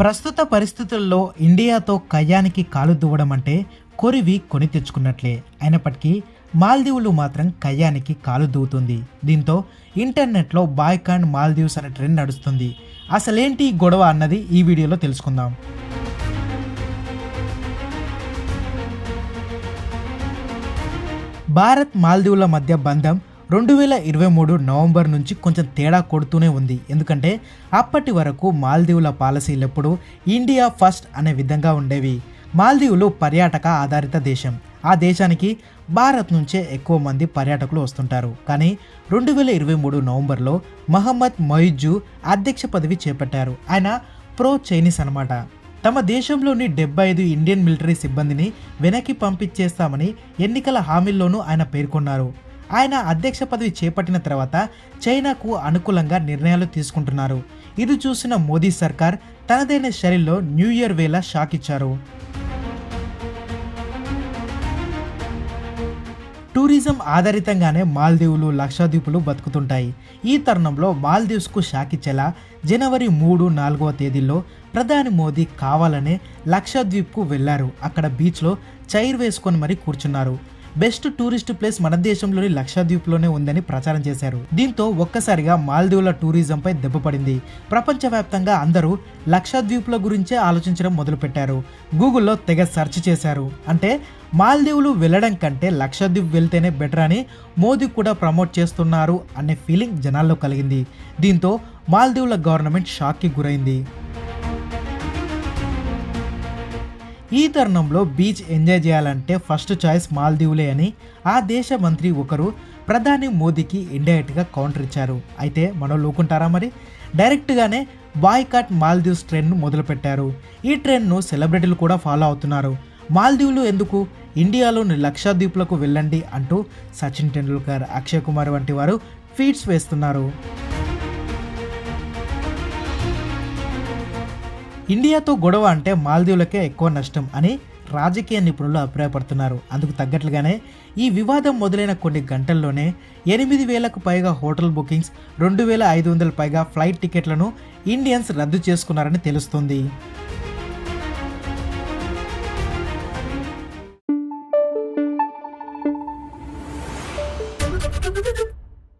ప్రస్తుత పరిస్థితుల్లో ఇండియాతో కయ్యానికి కాలు దువ్వడం అంటే కొరివి కొని తెచ్చుకున్నట్లే. అయినప్పటికీ మాల్దీవులు మాత్రం కయ్యానికి కాలు దూవుతుంది. దీంతో ఇంటర్నెట్లో బాయ్కాండ్ మాల్దీవ్స్ అనే ట్రెండ్ నడుస్తుంది. అసలేంటి గొడవ అన్నది ఈ వీడియోలో తెలుసుకుందాం. భారత్ మాల్దీవుల మధ్య బంధం రెండు వేల ఇరవై మూడు నవంబర్ నుంచి కొంచెం తేడా కొడుతూనే ఉంది. ఎందుకంటే అప్పటి వరకు మాల్దీవుల పాలసీలు ఎప్పుడు ఇండియా ఫస్ట్ అనే విధంగా ఉండేవి. మాల్దీవులు పర్యాటక ఆధారిత దేశం. ఆ దేశానికి భారత్ నుంచే ఎక్కువ మంది పర్యాటకులు వస్తుంటారు. కానీ రెండు వేల ఇరవై మూడు నవంబర్లో మహమ్మద్ మొయిజు అధ్యక్ష పదవి చేపట్టారు. ఆయన ప్రో చైనీస్ అన్నమాట. తమ దేశంలోని డెబ్బై ఐదు ఇండియన్ మిలిటరీ సిబ్బందిని వెనక్కి పంపించేస్తామని ఎన్నికల హామీల్లోనూ ఆయన పేర్కొన్నారు. ఆయన అధ్యక్ష పదవి చేపట్టిన తర్వాత చైనాకు అనుకూలంగా నిర్ణయాలు తీసుకుంటున్నారు. ఇది చూసిన మోదీ సర్కార్ తనదైన శైలిలో న్యూ ఇయర్ వేళ షాక్ ఇచ్చారు. టూరిజం ఆధారితంగానే మాల్దీవులు లక్షద్వీపులు బతుకుతుంటాయి. ఈ తరుణంలో మాల్దీవ్స్కు షాక్ ఇచ్చేలా జనవరి మూడు నాలుగవ తేదీల్లో ప్రధాని మోదీ కావాలనే లక్షద్వీప్కు వెళ్ళారు. అక్కడ బీచ్లో చైర్ వేసుకొని మరీ కూర్చున్నారు. బెస్ట్ టూరిస్ట్ ప్లేస్ మన దేశంలోని లక్షద్వీప్లోనే ఉందని ప్రచారం చేశారు. దీంతో ఒక్కసారిగా మాల్దీవుల టూరిజంపై దెబ్బపడింది ప్రపంచవ్యాప్తంగా అందరూ లక్షద్వీప్ల గురించే ఆలోచించడం మొదలుపెట్టారు. గూగుల్లో తెగ సెర్చ్ చేశారు. అంటే మాల్దీవులు వెళ్ళడం కంటే లక్షద్వీప్ వెళ్తేనే బెటర్ అని మోదీ కూడా ప్రమోట్ చేస్తున్నారు అనే ఫీలింగ్ జనాల్లో కలిగింది. దీంతో మాల్దీవుల గవర్నమెంట్ షాక్కి గురైంది. ఈ తరుణంలో బీచ్ ఎంజాయ్ చేయాలంటే ఫస్ట్ చాయిస్ మాల్దీవులే అని ఆ దేశ మంత్రి ఒకరు ప్రధాని మోదీకి ఇండైరెక్ట్గా కౌంటర్ ఇచ్చారు. అయితే మనం లూకుంటారా మరి? డైరెక్ట్గానే బాయ్కాట్ మాల్దీవ్స్ ట్రెండ్ను మొదలుపెట్టారు. ఈ ట్రెండ్ను సెలబ్రిటీలు కూడా ఫాలో అవుతున్నారు. మాల్దీవులు ఎందుకు? ఇండియాలోని లక్షద్వీప్లకు వెళ్ళండి అంటూ సచిన్ టెండూల్కర్ అక్షయ్ కుమార్ వంటి వారు ఫీడ్స్ వేస్తున్నారు. ఇండియాతో గొడవ అంటే మాల్దీవులకే ఎక్కువ నష్టం అని రాజకీయ నిపుణులు అభిప్రాయపడుతున్నారు. అందుకు తగ్గట్లుగానే ఈ వివాదం మొదలైన కొన్ని గంటల్లోనే ఎనిమిది వేలకు పైగా హోటల్ బుకింగ్స్ రెండు వేల ఐదు వందల పైగా ఫ్లైట్ టికెట్లను ఇండియన్స్ రద్దు చేసుకున్నారని తెలుస్తుంది.